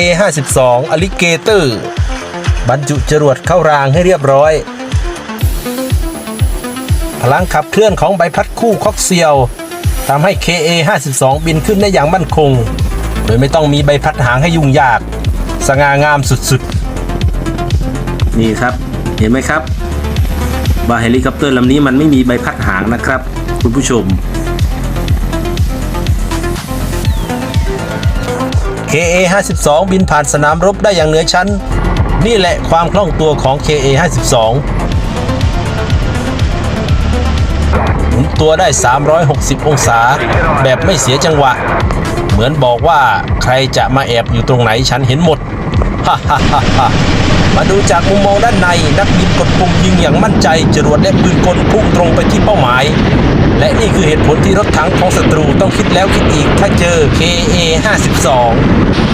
A52 Alligator บรรจุจรวดเข้ารางให้เรียบร้อย พลังขับเคลื่อนของใบพัดคู่คอกเซียวทำให้ KA 52 บินขึ้นได้อย่างมั่นคง โดยไม่ต้องมีใบพัดหางให้ยุ่งยาก สง่างามสุดๆ นี่ครับ เห็นไหมครับว่าเฮลิคอปเตอร์ลำนี้มันไม่มีใบพัดหางนะครับ คุณผู้ชม KA 52บินผ่านสนามรบได้อย่างเหนือชั้น นี่แหละความคล่องตัวของ KA 52หมุนตัวได้ 360 องศา แบบไม่เสียจังหวะ เหมือนบอกว่าใครจะมาแอบอยู่ตรงไหนฉันเห็นหมดฮ่าฮ่าฮ่ามาดูจากมุมมองด้านในนักบินกดปุ่มยิงอย่างมั่นใจจรวดและปืนกลพุ่งตรงไปที่เป้าหมาย และนี่คือเหตุผลที่รถถังของศัตรูต้องคิดแล้วคิดอีกถ้าเจอ KA 52